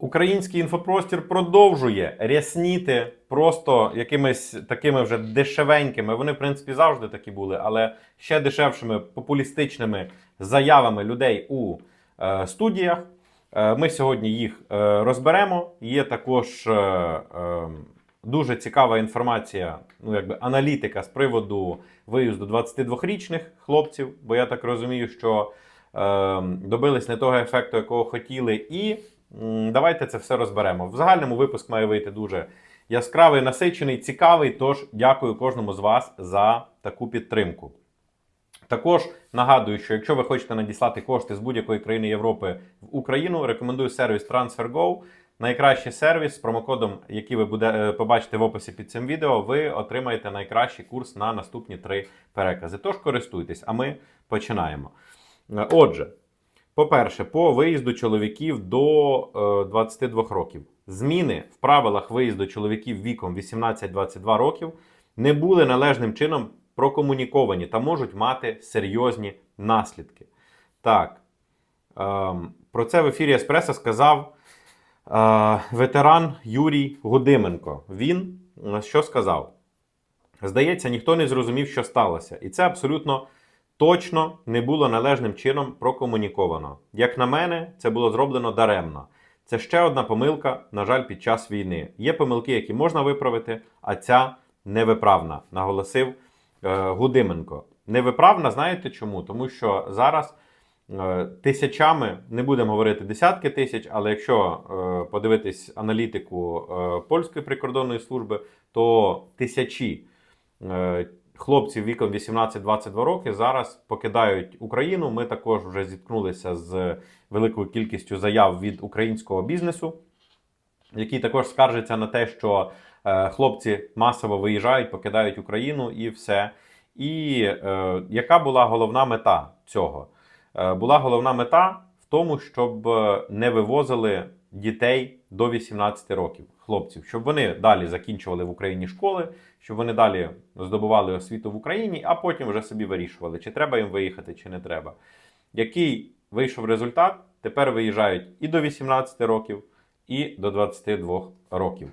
Український інфопростір продовжує рясніти просто якимись такими вже дешевенькими. Вони, в принципі, завжди такі були, але ще дешевшими популістичними заявами людей у е, студіях. Е, ми сьогодні їх е, розберемо. Є також е, е, дуже цікава інформація, ну якби аналітика з приводу виїзду 22-річних хлопців, бо я так розумію, що е, добились не того ефекту, якого хотіли, і давайте це все розберемо. В загальному випуск має вийти дуже яскравий, насичений, цікавий. Тож дякую кожному з вас за таку підтримку. Також нагадую, що якщо ви хочете надіслати кошти з будь-якої країни Європи в Україну, рекомендую сервіс TransferGo. Найкращий сервіс з промокодом, який ви буде, е, побачите в описі під цим відео, ви отримаєте найкращий курс на наступні три перекази. Тож користуйтесь, а ми починаємо. Е, Отже, по-перше, по виїзду чоловіків до е, 22 років. Зміни в правилах виїзду чоловіків віком 18-22 років не були належним чином прокомуніковані та можуть мати серйозні наслідки. Так, ем, про це в ефірі Еспресо сказав е, ветеран Юрій Гудименко. Він е, що сказав? Здається, ніхто не зрозумів, що сталося. І це абсолютно точно не було належним чином прокомуніковано. Як на мене, це було зроблено даремно. Це ще одна помилка, на жаль, під час війни. Є помилки, які можна виправити, а ця невиправна, наголосив е, Гудименко. Невиправна, знаєте чому? Тому що зараз е, тисячами, не будемо говорити десятки тисяч, але якщо е, подивитись аналітику е, польської прикордонної служби, то тисячі е, хлопців віком 18-22 роки зараз покидають Україну. Ми також вже зіткнулися з великою кількістю заяв від українського бізнесу, які також скаржаться на те, що е, хлопці масово виїжджають, покидають Україну і все. І е, яка була головна мета цього? Е, була головна мета в тому, щоб е, не вивозили дітей до 18 років, хлопців, щоб вони далі закінчували в Україні школи, щоб вони далі здобували освіту в Україні, а потім вже собі вирішували, чи треба їм виїхати, чи не треба. Який вийшов результат? Тепер виїжджають і до 18 років, і до 22 років.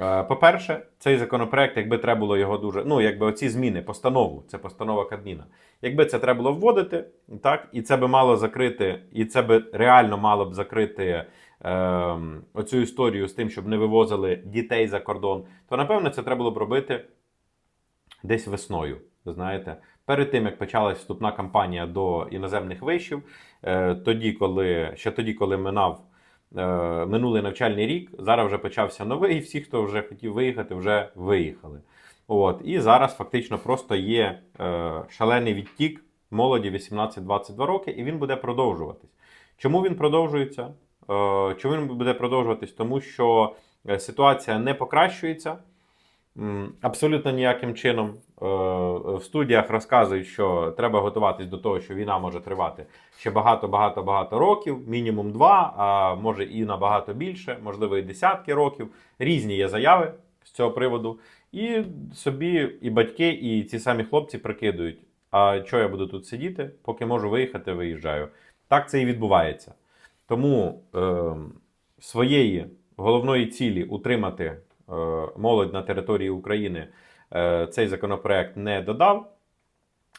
Е, По-перше, цей законопроект, якби треба було його дуже. Ну, якби оці зміни, постанову, це постанова Кабміна. Якби це треба було вводити, так, і це би мало закрити, і це би реально мало б закрити е, оцю історію з тим, щоб не вивозили дітей за кордон, то напевно це треба було б робити десь весною. Знаєте, перед тим як почалась вступна кампанія до іноземних вишів, е, тоді, коли ще тоді, коли минав е, минулий навчальний рік, зараз вже почався новий, і всі, хто вже хотів виїхати, вже виїхали. От і зараз фактично просто є е, шалений відтік молоді 18-22 роки, і він буде продовжуватись. Чому він продовжується? Е, чому він буде продовжуватись? Тому що е, ситуація не покращується. Абсолютно ніяким чином Е, в студіях розказують, що треба готуватись до того, що війна може тривати ще багато-багато багато років, мінімум два, а може і набагато більше, можливо, і десятки років. Різні є заяви з цього приводу. І собі і батьки, і ці самі хлопці прикидують: а що я буду тут сидіти, поки можу виїхати, виїжджаю. Так це і відбувається. Тому е, своєї головної цілі утримати е, молодь на території України е, цей законопроект не додав.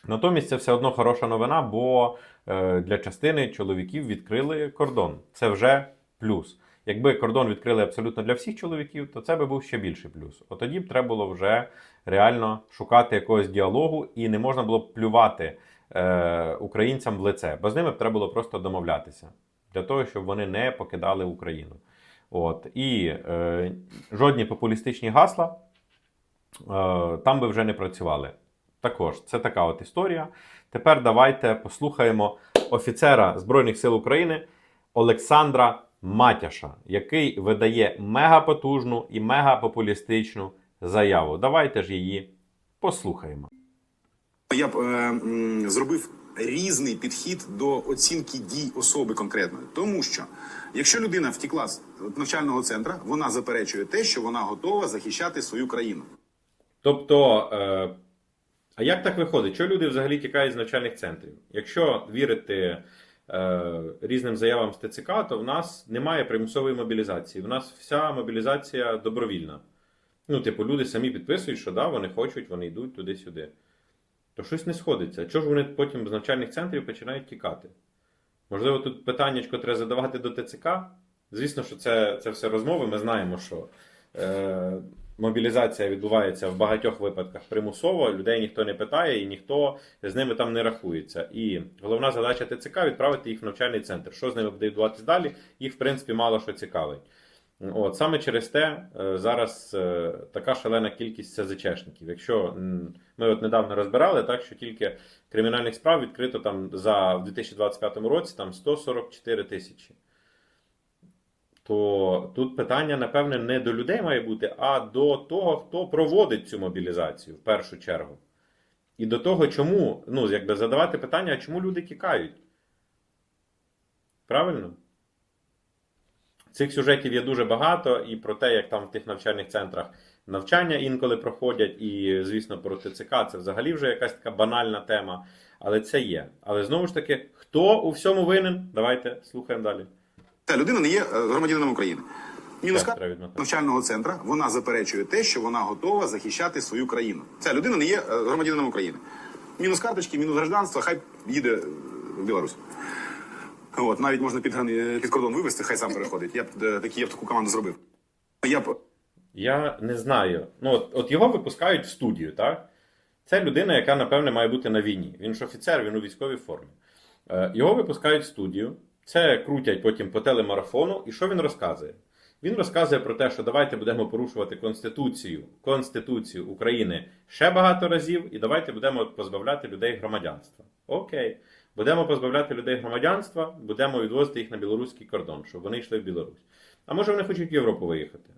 Натомість це все одно хороша новина, бо е, для частини чоловіків відкрили кордон. Це вже плюс. Якби кордон відкрили абсолютно для всіх чоловіків, то це би був ще більший плюс. От тоді б треба було вже реально шукати якогось діалогу, і не можна було б плювати е, українцям в лице, бо з ними б треба було просто домовлятися для того, щоб вони не покидали Україну. От і е, жодні популістичні гасла е, там би вже не працювали. Також це така от історія. Тепер давайте послухаємо офіцера Збройних сил України Олександра Матяша, який видає мегапотужну і мегапопулістичну заяву. Давайте ж її послухаємо. Я б е, зробив різний підхід до оцінки дій особи конкретної, тому що якщо людина втекла з навчального центру, вона заперечує те, що вона готова захищати свою країну. Тобто, е, а як так виходить? Що люди взагалі тікають з навчальних центрів? Якщо вірити е, різним заявам з ТЦК, то в нас немає примусової мобілізації. В нас вся мобілізація добровільна. Ну, типу, люди самі підписують, що да, вони хочуть, вони йдуть туди-сюди. То щось не сходиться. Чого ж вони потім з навчальних центрів починають тікати? Можливо, тут питаннячко треба задавати до ТЦК. Звісно, що це, це все розмови. Ми знаємо, що е, мобілізація відбувається в багатьох випадках примусово, людей ніхто не питає і ніхто з ними там не рахується. І головна задача ТЦК відправити їх в навчальний центр. Що з ними буде відбуватись далі, їх, в принципі, мало що цікавить. От саме через те е, зараз е, така шалена кількість СЗЧшників. Якщо ми от недавно розбирали, так що тільки кримінальних справ відкрито там за в 2025 році там 144 тисячі. То тут питання, напевне, не до людей має бути, а до того, хто проводить цю мобілізацію в першу чергу. І до того, чому, ну, якби задавати питання, а чому люди тікають. Правильно? Цих сюжетів є дуже багато, і про те, як там в тих навчальних центрах навчання інколи проходять, і, звісно, про ТЦК це взагалі вже якась така банальна тема. Але це є. Але знову ж таки, хто у всьому винен? Давайте слухаємо далі. Та людина не є е, громадянином України. Мінус Так, картка треба відмотати. навчального центру вона заперечує те, що вона готова захищати свою країну. Ця людина не є е, громадянином України. Мінус карточки, мінус гражданства, хай їде в Білорусь. От, навіть можна під, під кордон вивезти, хай сам переходить. Я б е, такі, я б таку команду зробив. Я б Я не знаю. Ну, от, от його випускають в студію, так? Це людина, яка, напевне, має бути на війні. Він ж офіцер, він у військовій формі. Е, Його випускають в студію, це крутять потім по телемарафону. І що він розказує? Він розказує про те, що давайте будемо порушувати Конституцію, Конституцію України ще багато разів, і давайте будемо позбавляти людей громадянства. Окей. Будемо позбавляти людей громадянства, будемо відвозити їх на білоруський кордон, щоб вони йшли в Білорусь. А може вони хочуть в Європу виїхати?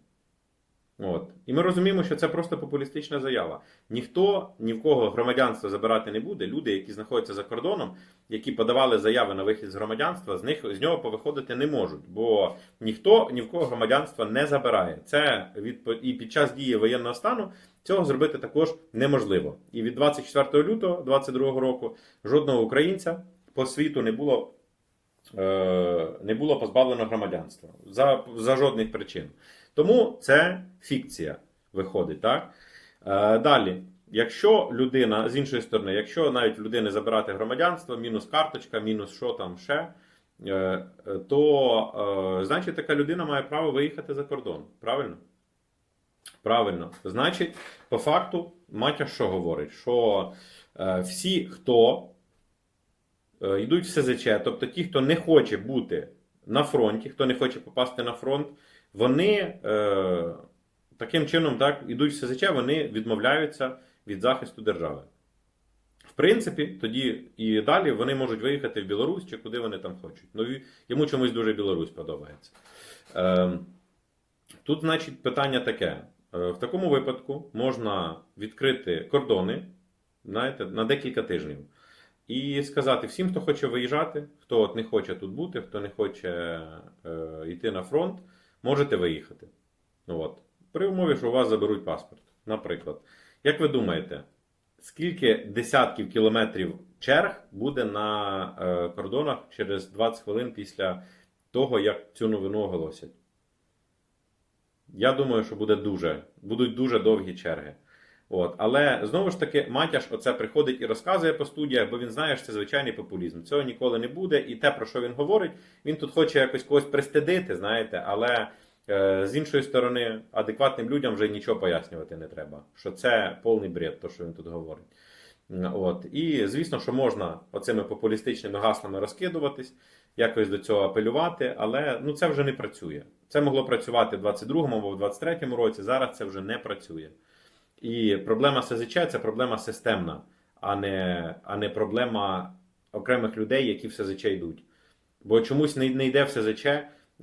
От. І ми розуміємо, що це просто популістична заява. Ніхто ні в кого громадянство забирати не буде. Люди, які знаходяться за кордоном, які подавали заяви на вихід з громадянства, з них з нього повиходити не можуть, бо ніхто ні в кого громадянства не забирає. Це від і під час дії воєнного стану цього зробити також неможливо. І від 24 лютого 2022 року жодного українця по світу не було. е, Не було позбавлено громадянства за, за жодних причин. Тому це фікція виходить, так? Е, далі, якщо людина, з іншої сторони, якщо навіть людини забирати громадянство, мінус карточка, мінус що там ще, е, то значить така людина має право виїхати за кордон. Правильно? Правильно. Значить, по факту, матя що говорить? Що е, всі, хто е, йдуть в СЗЧ, тобто ті, хто не хоче бути на фронті, хто не хоче попасти на фронт, вони е, таким чином так, ідуть в СЗЧ, вони відмовляються від захисту держави. В принципі, тоді і далі вони можуть виїхати в Білорусь чи куди вони там хочуть. Ну, йому чомусь дуже Білорусь подобається. Е, тут, значить, питання таке: Е, в такому випадку можна відкрити кордони знаєте, на декілька тижнів. І сказати всім, хто хоче виїжджати, хто от не хоче тут бути, хто не хоче е, йти на фронт, можете виїхати. От. При умові, що у вас заберуть паспорт. Наприклад, як ви думаєте, скільки десятків кілометрів черг буде на е, кордонах через 20 хвилин після того, як цю новину оголосять? Я думаю, що буде дуже, будуть дуже довгі черги. От. Але знову ж таки, Матяш оце приходить і розказує по студіях, бо він знає, що це звичайний популізм. Цього ніколи не буде. І те, про що він говорить, він тут хоче якось когось пристидити, знаєте, але е, з іншої сторони, адекватним людям вже нічого пояснювати не треба. Що це повний бред, то що він тут говорить. От. І звісно, що можна оцими популістичними гаслами розкидуватись, якось до цього апелювати, але ну, це вже не працює. Це могло працювати в 22-му або в 23-му році, зараз це вже не працює. І проблема СЗЧ це проблема системна, а не, а не проблема окремих людей, які в СЗЧ йдуть. Бо чомусь не, не йде в СЗЧ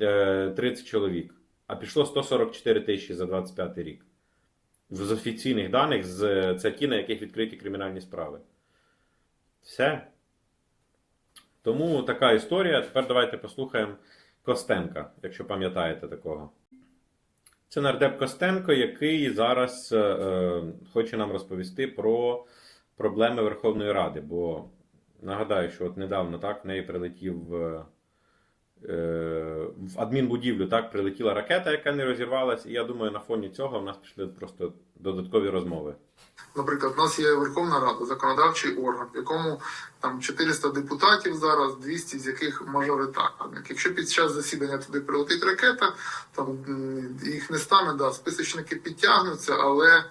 е, 30 чоловік, а пішло 144 тисячі за 25 рік. З офіційних даних, з це ті, на яких відкриті кримінальні справи. Все. Тому така історія. Тепер давайте послухаємо Костенка, якщо пам'ятаєте такого. Це нардеп Костенко, який зараз е, е, хоче нам розповісти про проблеми Верховної Ради. Бо Нагадаю, що от недавно так, в неї прилетів е, в адмінбудівлю так, прилетіла ракета, яка не розірвалась, і я думаю, на фоні цього в нас пішли просто додаткові розмови. Наприклад, у нас є Верховна Рада, законодавчий орган, в якому там 400 депутатів зараз, 200 з яких мажоритарник. Якщо під час засідання туди прилетить ракета, там їх не стане, да, списочники підтягнуться, але е,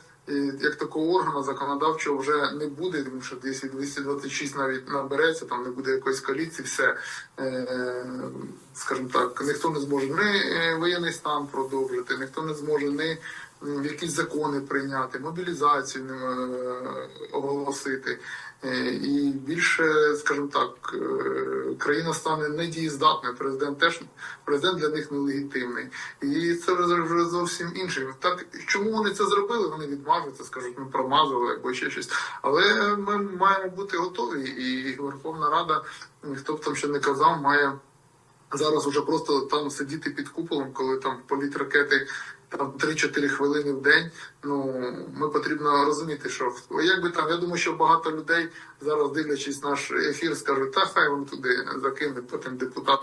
як такого органу законодавчого вже не буде, тому що десь і 226 навіть набереться, там не буде якоїсь коаліції, все, е, скажімо так, ніхто не зможе не е, воєнний стан продовжити, ніхто не зможе м, якісь закони прийняти, мобілізацію е, оголосити. Е, І більше, скажімо так, е, країна стане недієздатною. Президент теж президент для них нелегітимний. І це вже зовсім інше. Так чому вони це зробили? Вони відмажуться, скажуть, ми промазали або ще щось. Але ми маємо бути готові, і Верховна Рада, хто б там ще не казав, має зараз уже просто там сидіти під куполом, коли там політ ракети там 3-4 хвилини в день. Ну ми потрібно розуміти, що як би там, я думаю, що багато людей зараз дивлячись наш ефір, скажуть, та хай вони туди закинуть, потім депутат.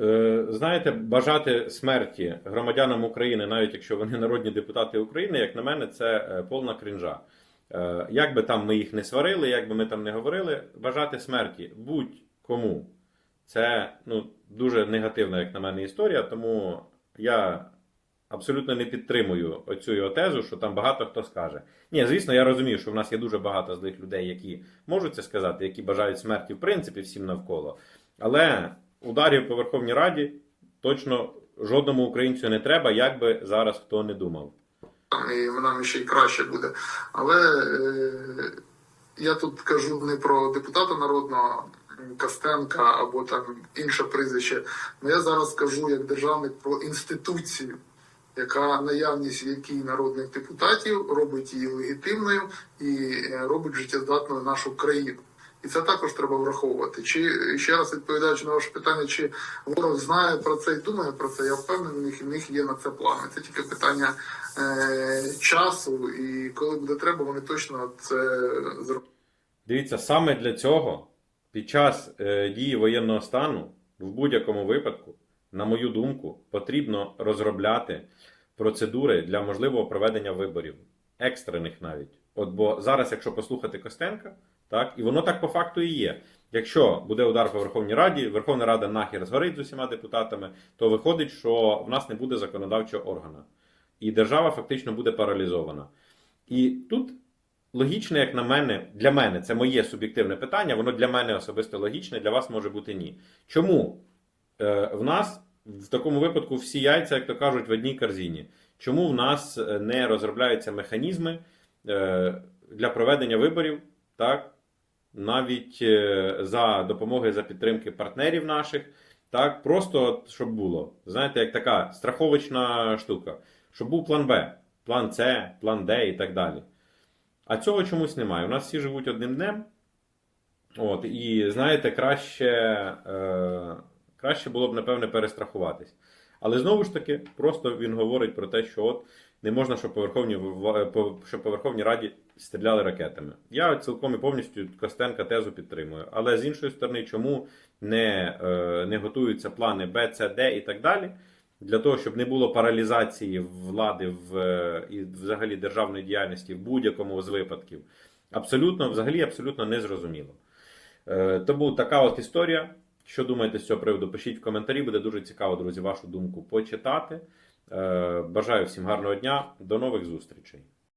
Е, Знаєте, бажати смерті громадянам України, навіть якщо вони народні депутати України, як на мене, це е, повна крінжа. Е, Як би там ми їх не сварили, як би ми там не говорили, бажати смерті будь-кому. Це ну, дуже негативна, як на мене, історія, тому я абсолютно не підтримую оцю його тезу, що там багато хто скаже. Ні, звісно, я розумію, що в нас є дуже багато злих людей, які можуть це сказати, які бажають смерті, в принципі, всім навколо. Але ударів по Верховній Раді точно жодному українцю не треба, як би зараз хто не думав. і нам ще й краще буде. Але е, я тут кажу не про депутата народного Костенка або там інше прізвище. але я зараз кажу як державник про інституцію, яка наявність якій народних депутатів робить її легітимною і е, робить життєздатною нашу країну. І це також треба враховувати. Чи ще раз відповідаючи на ваше питання, чи ворог знає про це і думає про це, я впевнений, в них є на це плани. Це тільки питання е, часу, і коли буде треба, вони точно це зроблять. Дивіться, саме для цього під час е, дії воєнного стану, в будь-якому випадку, на мою думку, потрібно розробляти процедури для можливого проведення виборів, екстрених навіть. От бо зараз, якщо послухати Костенка, так, і воно так по факту і є. Якщо буде удар по Верховній Раді, Верховна Рада нахер згорить з усіма депутатами, то виходить, що в нас не буде законодавчого органу. І держава фактично буде паралізована. І тут логічне, як на мене, для мене, це моє суб'єктивне питання, воно для мене особисто логічне, для вас може бути ні. Чому е, в нас в такому випадку всі яйця, як то кажуть, в одній корзині? Чому в нас е, не розробляються механізми е, для проведення виборів, так? навіть е, за допомогою за підтримки партнерів наших, так, просто щоб було. Знаєте, як така страховочна штука, щоб був план Б, план С, план Д і так далі. А цього чомусь немає. У нас всі живуть одним днем. От, і знаєте, краще, е, краще було б, напевне, перестрахуватись. Але знову ж таки, просто він говорить про те, що от не можна, щоб по Верховній, щоб по Раді стріляли ракетами. Я цілком і повністю Костенка тезу підтримую. Але з іншої сторони, чому не, е, не готуються плани Б, С, Д і так далі? Для того, щоб не було паралізації влади в, е, і взагалі державної діяльності в будь-якому з випадків. Абсолютно, взагалі, абсолютно незрозуміло. Е, Тому така от історія. Що думаєте з цього приводу? Пишіть в коментарі, буде дуже цікаво, друзі, вашу думку почитати. Е, Бажаю всім гарного дня, до нових зустрічей.